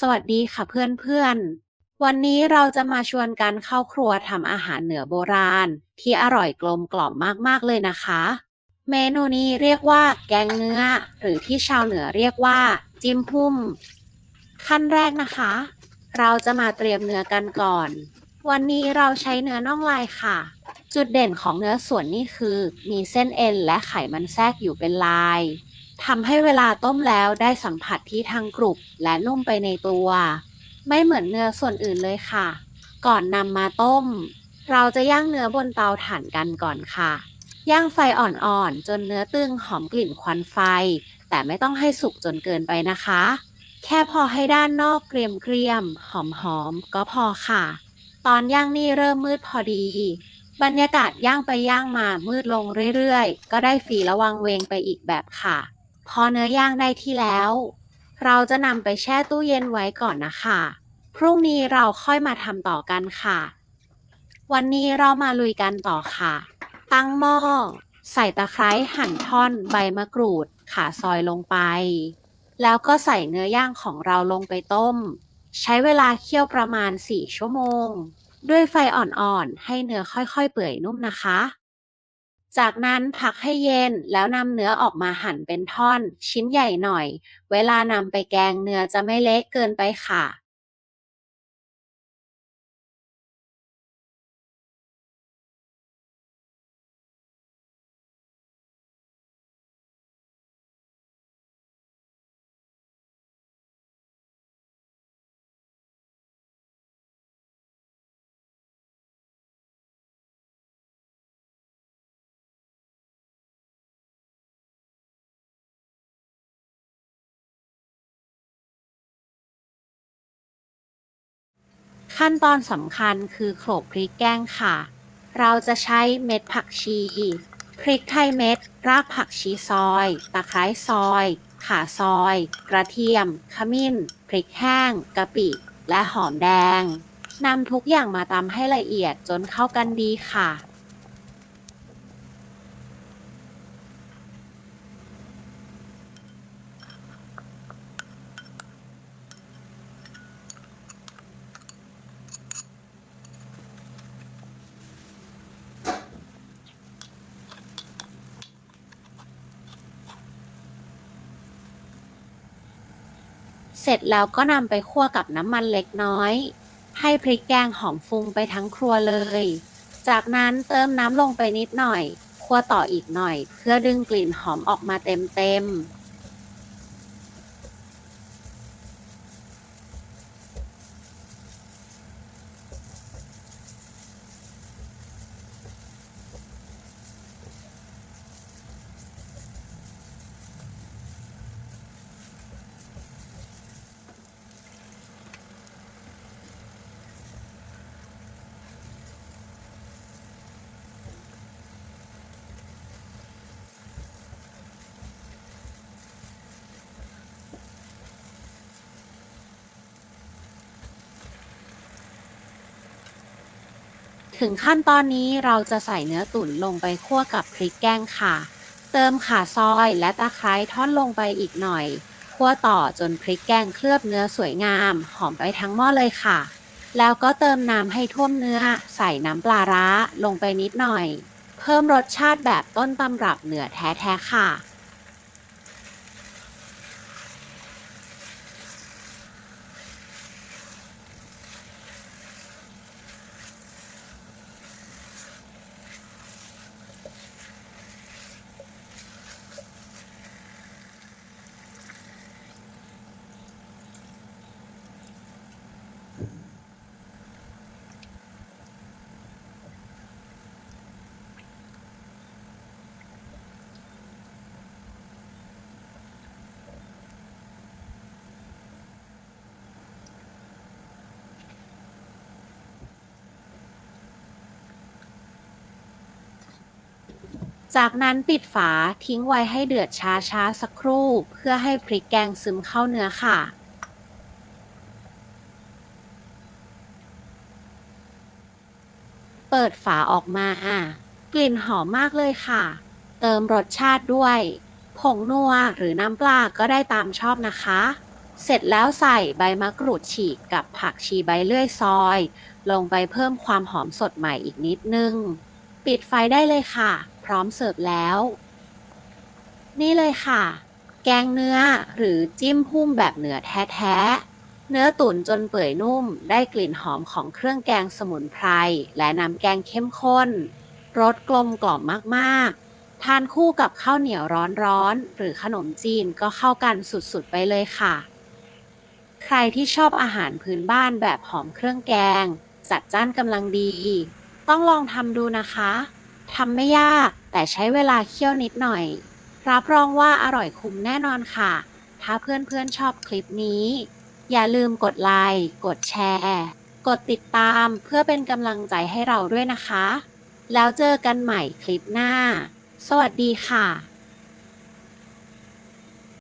สวัสดีค่ะเพื่อนๆ วันนี้เราจะมาชวนกันเข้าครัวทำอาหารเหนือโบราณ ที่อร่อยกลมกล่อมมากๆเลยนะคะ เมนูนี้เรียกว่าแกงเนื้อ หรือที่ชาวเหนือเรียกว่า จิ้มพุ่ม ขั้นแรกนะคะ เราจะมาเตรียมเนื้อกันก่อน วันนี้เราใช้เนื้อน่องลายค่ะ จุดเด่นของเนื้อส่วนนี่คือ มีเส้นเอ็นและไขมันแทรกอยู่เป็นลาย ทำให้เวลาต้มแล้วได้สัมผัสที่ทั้งกรุบและนุ่มไปในตัว ไม่เหมือนเนื้อส่วนอื่นเลยค่ะ ก่อนนำมาต้ม เราจะย่างเนื้อบนเตาถ่านกันก่อนค่ะ ย่างไฟอ่อนๆ จนเนื้อตึงหอมกลิ่นควันไฟ แต่ไม่ต้องให้สุกจนเกินไปนะคะ แค่พอให้ด้านนอกเกรียมเกรียมๆหอมๆ ก็พอค่ะ ตอนย่างนี่เริ่มมืดพอดีบรรยากาศย่างไปย่างมามืดลงเรื่อยๆ ก็ได้ฝีระวังเวงไปอีกแบบค่ะ พอเนื้อย่างได้ที่แล้ว เราจะนำไปแช่ตู้เย็นไว้ก่อนนะคะ พรุ่งนี้เราค่อยมาทำต่อกันค่ะ วันนี้เรามาลุยกันต่อค่ะ ตั้งหม้อ ใส่ตะไคร้หั่นท่อนใบมะกรูดขาซอยลงไป แล้วก็ใส่เนื้อย่างของเราลงไปต้ม ใช้เวลาเคี่ยวประมาณ 4 ชั่วโมง ด้วยไฟอ่อนๆ ให้เนื้อค่อยๆ เปื่อยนุ่มนะคะ จากนั้นพักให้เย็นแล้วนำเนื้อออกมาหั่นเป็นท่อน ชิ้นใหญ่หน่อย เวลานำไปแกงเนื้อจะไม่เละเกินไปค่ะ ขั้นตอนสำคัญคือโขลกพริกแกงค่ะ เราจะใช้เม็ดผักชี พริกไทยเม็ด รากผักชีซอย ตะไคร้ซอย ข่าซอย กระเทียม ขมิ้น พริกแห้ง กะปิ และหอมแดงนำทุกอย่างมาตำให้ละเอียดจนเข้ากันดีค่ะ เสร็จแล้วก็นำไปคั่วกับน้ำมันเล็กน้อย ให้พริกแกงหอมฟุ้งไปทั้งครัวเลย จากนั้นเติมน้ำลงไปนิดหน่อย คั่วต่ออีกหน่อย เพื่อดึงกลิ่นหอมออกมาเต็มๆ ถึงขั้นตอนนี้เราจะใส่เนื้อตุ๋นลงไปคั่วกับพริกแกงค่ะ เติมข่าซอยและตะไคร้ทอนลงไปอีกหน่อย คั่วต่อจนพริกแกงเคลือบเนื้อสวยงาม หอมไปทั้งหม้อเลยค่ะ แล้วก็เติมน้ำให้ท่วมเนื้อ ใส่น้ำปลาร้าลงไปนิดหน่อย เพิ่มรสชาติแบบต้นตำรับเหนือแท้ๆค่ะ จากนั้นปิดฝาทิ้งไว้ให้เดือดช้าๆสักครู่ เพื่อให้พริกแกงซึมเข้าเนื้อค่ะ เปิดฝาออกมาอะ กลิ่นหอมมากเลยค่ะ เติมรสชาติด้วย ผงนัวหรือน้ำปลาก็ได้ตามชอบนะคะ เสร็จแล้วใส่ใบมะกรูดฉีกกับผักชีใบเลื่อยซอย ลงไปเพิ่มความหอมสดใหม่อีกนิดนึง ปิดไฟได้เลยค่ะ พร้อมเสิร์ฟแล้ว นี่เลยค่ะ แกงเนื้อหรือจิ้มหุ้มแบบเหนือแท้ๆ เนื้อตุ๋นจนเปื่อยนุ่ม ได้กลิ่นหอมของเครื่องแกงสมุนไพร และน้ำแกงเข้มข้น รสกลมกล่อมมากๆ ทานคู่กับข้าวเหนียวร้อนๆ หรือขนมจีนก็เข้ากันสุดๆ ไปเลยค่ะ ใครที่ชอบอาหารพื้นบ้านแบบหอมเครื่องแกง จัดจ้านกำลังดี ต้องลองทำดูนะคะ ทำไม่ยากแต่ใช้เวลาเคี่ยวนิดหน่อย รับรองว่าอร่อยคุ้มแน่นอนค่ะ ถ้าเพื่อนๆชอบคลิปนี้ อย่าลืมกดไลค์กดแชร์ กดติดตามเพื่อเป็นกำลังใจให้เราด้วยนะคะ แล้วเจอกันใหม่คลิปหน้า สวัสดีค่ะ